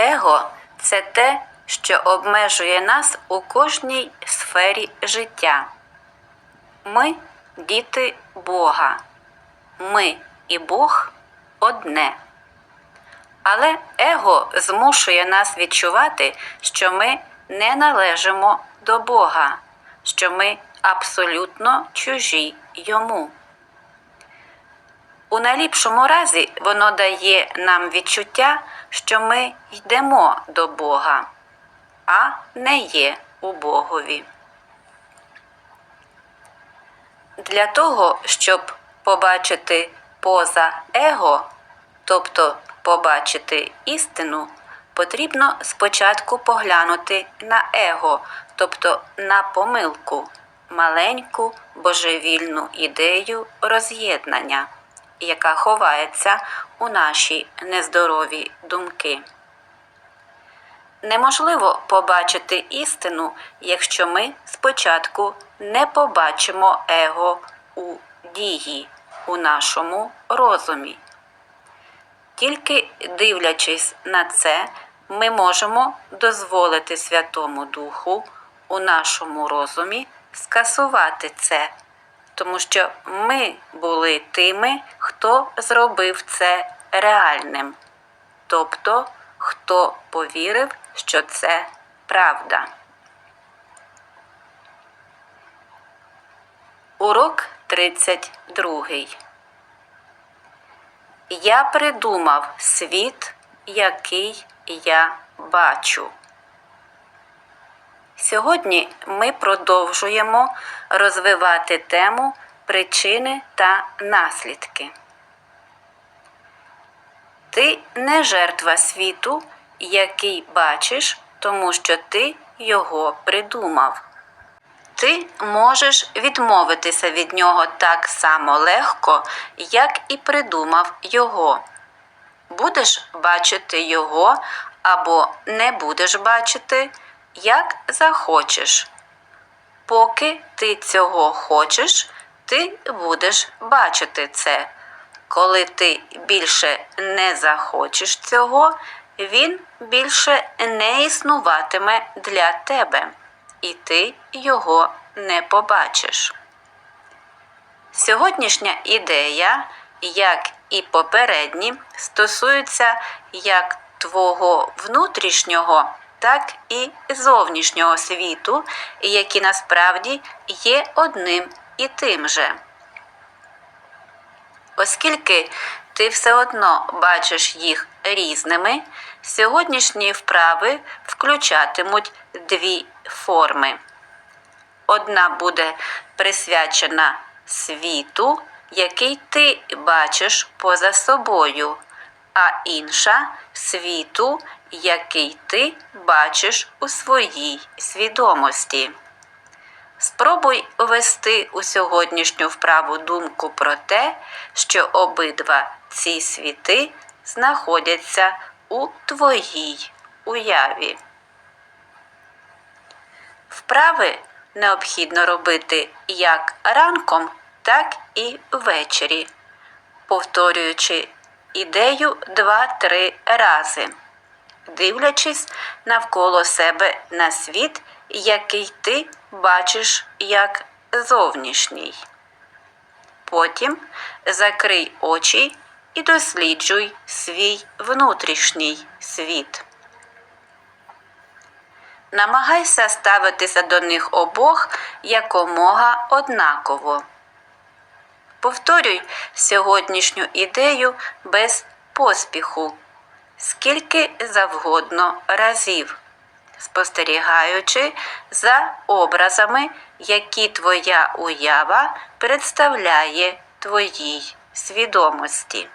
Его це те, що обмежує нас у кожній сфері життя. Ми діти Бога. Ми і Бог одне. Але его змушує нас відчувати, що ми не належимо до Бога, що ми абсолютно чужі йому. У найліпшому разі воно дає нам відчуття, що ми йдемо до Бога, а не є у Богові. Для того, щоб побачити поза его, тобто побачити істину, потрібно спочатку поглянути на его, тобто на помилку, маленьку божевільну ідею роз'єднання, яка ховається у наші нездорові думки. Неможливо побачити істину, якщо ми спочатку не побачимо его у дії, у нашому розумі. Тільки дивлячись на це, ми можемо дозволити Святому Духу у нашому розумі скасувати це, тому що ми були тими, хто зробив це реальним, тобто хто повірив, що це правда. Урок 32. Я придумав світ, який я бачу. Сьогодні ми продовжуємо розвивати тему причини та наслідки. Ти не жертва світу, який бачиш, тому що ти його придумав. Ти можеш відмовитися від нього так само легко, як і придумав його. Будеш бачити його або не будеш бачити, як захочеш. Поки ти цього хочеш, ти будеш бачити це. Коли ти більше не захочеш цього, він більше не існуватиме для тебе, і ти його не побачиш. Сьогоднішня ідея, як і попередні, стосується як твого внутрішнього, так і зовнішнього світу, які насправді є одним і тим же. Оскільки ти все одно бачиш їх різними, сьогоднішні вправи включатимуть дві форми. Одна буде присвячена світу, який ти бачиш поза собою, а інша світу, який ти бачиш у своїй свідомості. Спробуй ввести у сьогоднішню вправу думку про те, що обидва ці світи знаходяться у твоїй уяві. Вправи необхідно робити як ранком, так і ввечері, повторюючи ідею 2-3 рази, дивлячись навколо себе на світ, який ти бачиш як зовнішній. Потім закрий очі і досліджуй свій внутрішній світ. Намагайся ставитися до них обох якомога однаково. Повторюй сьогоднішню ідею без поспіху, скільки завгодно разів, спостерігаючи за образами, які твоя уява представляє твоїй свідомості.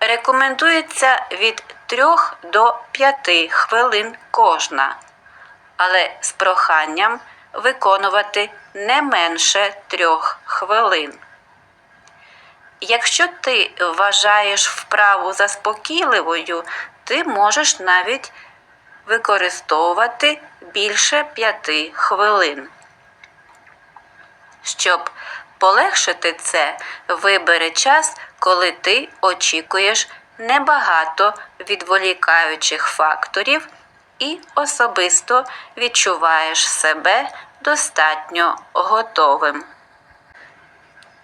Рекомендується від 3 до 5 хвилин кожна, але з проханням виконувати не менше 3 хвилин. Якщо ти вважаєш вправу заспокійливою, ти можеш навіть використовувати більше 5 хвилин. Щоб полегшити це, вибери час, коли ти очікуєш небагато відволікаючих факторів і особисто відчуваєш себе достатньо готовим.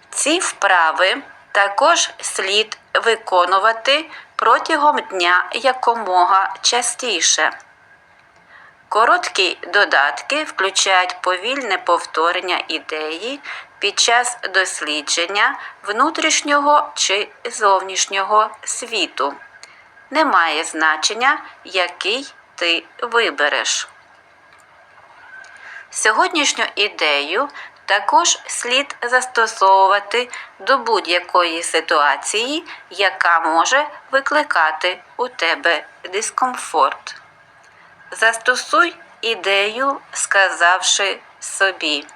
Ці вправи також слід виконувати протягом дня якомога частіше. Короткі додатки включають повільне повторення ідеї під час дослідження внутрішнього чи зовнішнього світу. Немає значення, який ти вибереш. Сьогоднішню ідею також слід застосовувати до будь-якої ситуації, яка може викликати у тебе дискомфорт. Застосуй ідею, сказавши собі.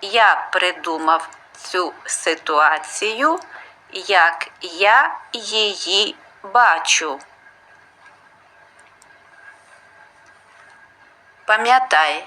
Я придумав цю ситуацію, як я її бачу. Пам'ятай,